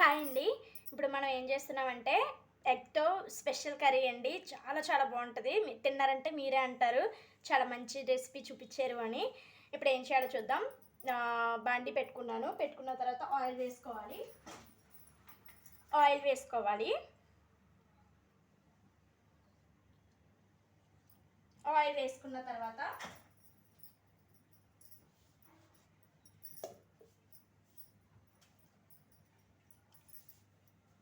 Hi అండి. ఇప్పుడు మనం ఏం చేస్తున్నామంటే ఎగ్తో స్పెషల్ కర్రీ అండి. చాలా చాలా బాగుంటుంది. మీరు తిన్నారంటే మీరే అంటారు. చాలా మంచి రెసిపీ చూపించారు అని. ఇప్పుడు ఏం చేయాలో చూద్దాం. బాండి పెట్టుకున్నాను. పెట్టుకున్న తర్వాత ఆయిల్ వేసుకోవాలి. ఆయిల్ వేసుకోవాలి. ఆయిల్ వేసుకున్న తర్వాత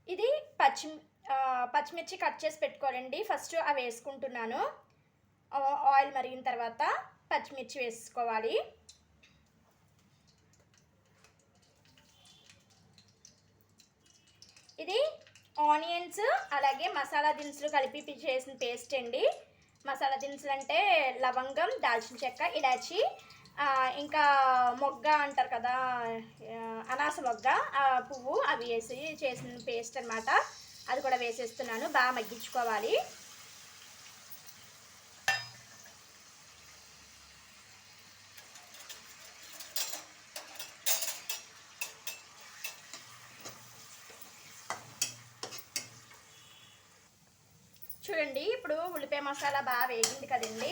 ఇది పచ్చి పచ్చిమిర్చి కట్ చేసి పెట్టుకోవాలండి. ఫస్ట్ అవి వేసుకుంటున్నాను. ఆయిల్ మరిగిన తర్వాత పచ్చిమిర్చి వేసుకోవాలి. ఇది ఆనియన్స్ అలాగే మసాలా దినుసులు కలిపి చేసిన పేస్ట్ అండి. మసాలా దినుసులు అంటే లవంగం దాల్చిన చెక్క ఇలాచి ఇంకా మొగ్గ అంటారు కదా అనాస మొగ్గ పువ్వు అవి వేసి చేసిన పేస్ట్ అనమాట అది కూడా వేసేస్తున్నాను. బాగా మగ్గించుకోవాలి. చూడండి ఇప్పుడు ఉల్లిపాయ మసాలా బాగా వేగింది కదండి.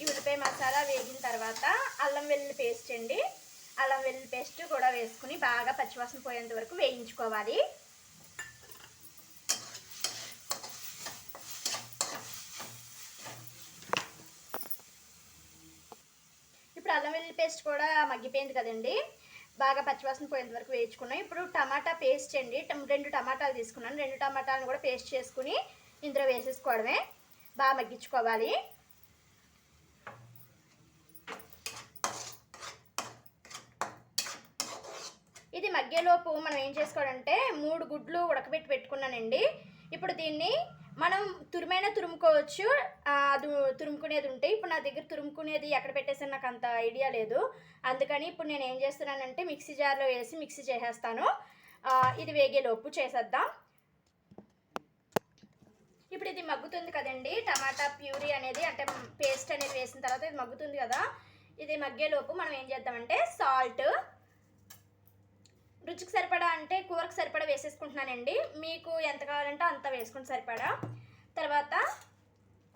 ఈ ఉల్లిపాయ మసాలా వేగిన తర్వాత అల్లం వెల్లుల్లి పేస్ట్ అండి. అల్లం వెల్లుల్లి పేస్ట్ కూడా వేసుకుని బాగా పచ్చివాసన పోయేంత వరకు వేయించుకోవాలి. ఇప్పుడు అల్లం వెల్లుల్లి పేస్ట్ కూడా మగ్గిపోయింది కదండి. బాగా పచ్చివాసన పోయేంత వరకు వేయించుకున్నాం. ఇప్పుడు టమాటా పేస్ట్ అండి. రెండు టమాటాలు తీసుకున్నాను. రెండు టమాటాలను కూడా పేస్ట్ చేసుకుని ఇందులో వేసేసుకోవడమే. బాగా మగ్గించుకోవాలి. ఇది మగ్గేలోపు మనం ఏం చేసుకోవాలంటే మూడు గుడ్లు ఉడకబెట్టి పెట్టుకున్నానండి. ఇప్పుడు దీన్ని మనం తురిమైనా తురుముకోవచ్చు. అది తురుముకునేది ఉంటే ఇప్పుడు నా దగ్గర తురుముకునేది ఎక్కడ పెట్టేసాను నాకు అంత ఐడియా లేదు. అందుకని ఇప్పుడు నేను ఏం చేస్తున్నానంటే మిక్సీ జార్లో వేసి మిక్సీ చేసేస్తాను. ఇది వేగేలోపు చేసేద్దాం. ఇప్పుడు ఇది మగ్గుతుంది కదండి. టమాటా ప్యూరీ అనేది అంటే పేస్ట్ అనేది వేసిన తర్వాత ఇది మగ్గుతుంది కదా. ఇది మగ్గేలోపు మనం ఏం చేద్దామంటే సాల్ట్ రుచికి సరిపడా అంటే కూరకు సరిపడా వేసేసుకుంటున్నానండి. మీకు ఎంత కావాలంటే అంత వేసుకుని సరిపడా. తర్వాత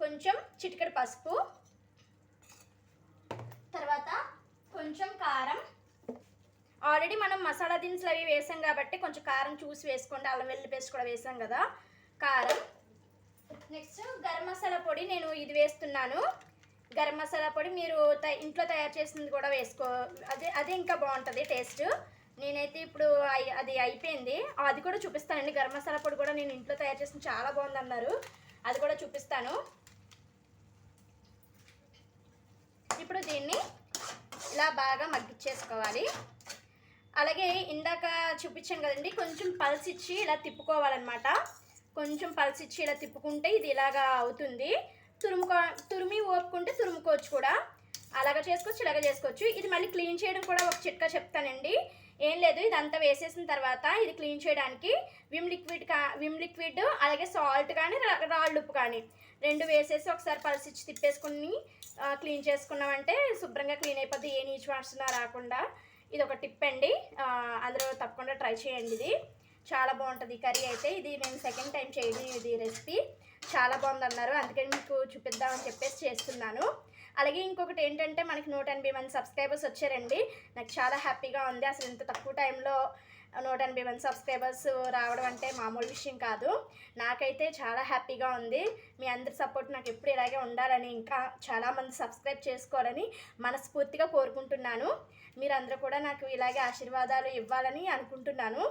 కొంచెం చిటికెడు పసుపు. తర్వాత కొంచెం కారం. ఆల్రెడీ మనం మసాలా దినుసులు అవి వేసాం కాబట్టి కొంచెం కారం చూసి వేసుకోండి. అల్లం వెల్లుల్లి పేస్ట్ కూడా వేసాం కదా. కారం. నెక్స్ట్ గరం మసాలా పొడి నేను ఇది వేస్తున్నాను. గరం మసాలా పొడి మీరు ఇంట్లో తయారు చేసింది కూడా వేసుకో అదే అదే ఇంకా బాగుంటుంది టేస్ట్. నేనైతే ఇప్పుడు అది అయిపోయింది. అది కూడా చూపిస్తానండి. గరం మసాలా పొడి కూడా నేను ఇంట్లో తయారు చేసిన చాలా బాగుంది అన్నారు. అది కూడా చూపిస్తాను. ఇప్పుడు దీన్ని ఇలా బాగా మగ్గిచ్చేసుకోవాలి అలాగే ఇందాక చూపించాను కదండి కొంచెం పల్సిచ్చి ఇలా తిప్పుకోవాలన్నమాట. కొంచెం పల్సిచ్చి ఇలా తిప్పుకుంటే ఇది ఇలాగా అవుతుంది. తురుముకో తురిమి ఓపుకుంటే తురుముకోవచ్చు కూడా. అలాగ చేసుకోవచ్చు ఇలాగ చేసుకోవచ్చు. ఇది మళ్ళీ క్లీన్ చేయడం కూడా ఒక చిట్కా చెప్తానండి. ఏం లేదు ఇదంతా వేసేసిన తర్వాత ఇది క్లీన్ చేయడానికి విమ్ లిక్విడ్ కా విమ్ లిక్విడ్ అలాగే సాల్ట్ కానీ రా- రాళ్ళు ఉప్పు కానీ రెండు వేసేసి ఒకసారి పలిసిచ్చి తిప్పేసుకుని క్లీన్ చేసుకున్నామంటే శుభ్రంగా క్లీన్ అయిపోద్ది ఏ నీచు వాసన రాకుండా. ఇది ఒక టిప్ అండి. అందులో అందరూ తప్పకుండా ట్రై చేయండి ఇది. చాలా బాగుంటుంది కర్రీ అయితే. ఇది నేను సెకండ్ టైం చేయడం ఇది రెసిపీ. చాలా బాగుంది అన్నారు అందుకని మీకు చూపిద్దామని చెప్పేసి చేస్తున్నాను. అలాగే ఇంకొకటి ఏంటంటే మనకి నూట ఎనభై మంది సబ్స్క్రైబర్స్ వచ్చారండి. నాకు చాలా హ్యాపీగా ఉంది. అసలు ఇంత తక్కువ టైంలో నూట ఎనభై మంది సబ్స్క్రైబర్స్ రావడం అంటే మామూలు విషయం కాదు. నాకైతే చాలా హ్యాపీగా ఉంది. మీ అందరి సపోర్ట్ నాకు ఎప్పుడు ఇలాగే ఉండాలని ఇంకా చాలామంది సబ్స్క్రైబ్ చేసుకోవాలని మనస్ఫూర్తిగా కోరుకుంటున్నాను. మీరందరూ కూడా నాకు ఇలాగే ఆశీర్వాదాలు ఇవ్వాలని అనుకుంటున్నాను.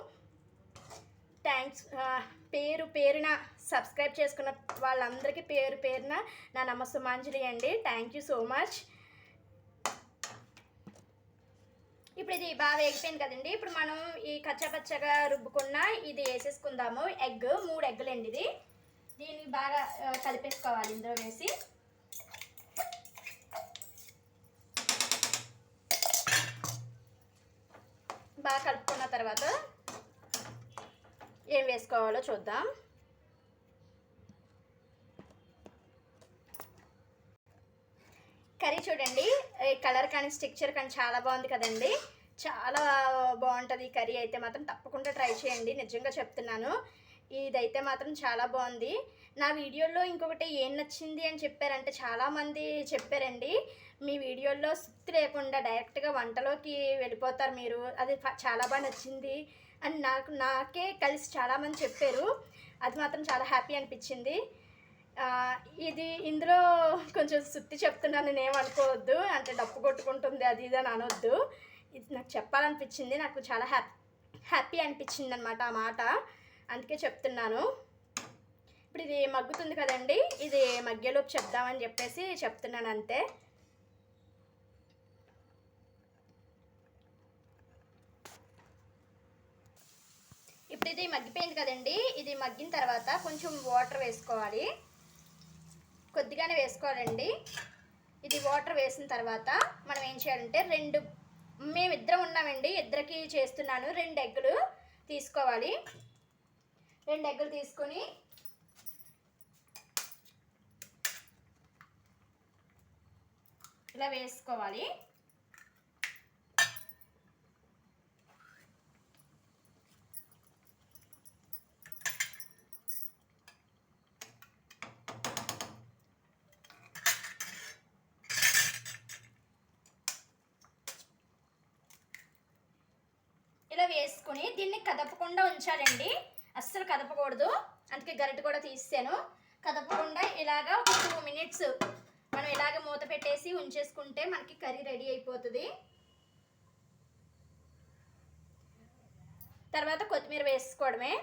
థ్యాంక్స్ పేరు పేరున సబ్స్క్రైబ్ చేసుకున్న వాళ్ళందరికీ పేరు పేరున నా నమస్సుమాంజలి అండి. థ్యాంక్ యూ సో మచ్ ఇప్పుడు ఇది బాగా వేగిపోయింది కదండి. ఇప్పుడు మనం ఈ కచ్చపచ్చగా రుబ్బుకున్న ఇది వేసేసుకుందాము. ఎగ్ మూడు ఎగ్గులండి ఇది. దీన్ని బాగా కలిపేసుకోవాలి ఇందులో వేసి. బాగా కలుపుకున్న తర్వాత ఏం వేసుకోవాలో చూద్దాం. కర్రీ చూడండి కలర్ కానీ స్ట్రక్చర్ కానీ చాలా బాగుంది కదండి. చాలా బాగుంటుంది ఈ కర్రీ. అయితే మాత్రం తప్పకుండా ట్రై చేయండి నిజంగా చెప్తున్నాను. ఇదైతే మాత్రం చాలా బాగుంది. నా వీడియోలో ఇంకొకటి ఏం నచ్చింది అని చెప్పారంటే చాలామంది చెప్పారండి. మీ వీడియోలో సుత్తి లేకుండా డైరెక్ట్గా వంటలోకి వెళ్ళిపోతారు మీరు. అది చాలా బాగా నచ్చింది. అని నాకు నాకే కలిసి చాలామంది చెప్పారు. అది మాత్రం చాలా హ్యాపీ అనిపించింది. ఇది ఇందులో కొంచెం సుత్తి చెప్తున్నాను నేను అనుకోవద్దు. అంటే డప్పు కొట్టుకుంటుంది అది ఇది అని అనొద్దు. ఇది నాకు చెప్పాలనిపించింది. నాకు చాలా హ్యాపీ హ్యాపీ అనిపించింది అనమాట ఆ మాట. అందుకే చెప్తున్నాను. ఇప్పుడు ఇది మగ్గుతుంది కదండి. ఇది మగ్గేలోపు చెప్దామని చెప్పేసి చెప్తున్నాను అంతే. ఇప్పుడు ఇది మగ్గిపోయింది కదండి. ఇది మగ్గిన తర్వాత కొంచెం వాటర్ వేసుకోవాలి. కొద్దిగానే వేసుకోవాలండి. ఇది వాటర్ వేసిన తర్వాత మనం ఏం చేయాలంటే రెండు మేమిద్దరం ఉన్నామండి. ఇద్దరికి చేస్తున్నాను రెండు ఎగ్గులు తీసుకోవాలి. రెండు ఎగ్గులు తీసుకొని ఇలా వేసుకోవాలి ఇలా వేసుకుని దీన్ని కదపకుండా ఉంచాలండి. అస్సలు కదపకూడదు. అందుకే గరిటె కూడా తీసాను కదపకుండా ఇలాగ ఒక టూ మినిట్స్ మనం ఇలాగ మూత పెట్టేసి ఉంచేసుకుంటే మనకి కర్రీ రెడీ అయిపోతుంది. తర్వాత కొత్తిమీర వేసుకోవడమే.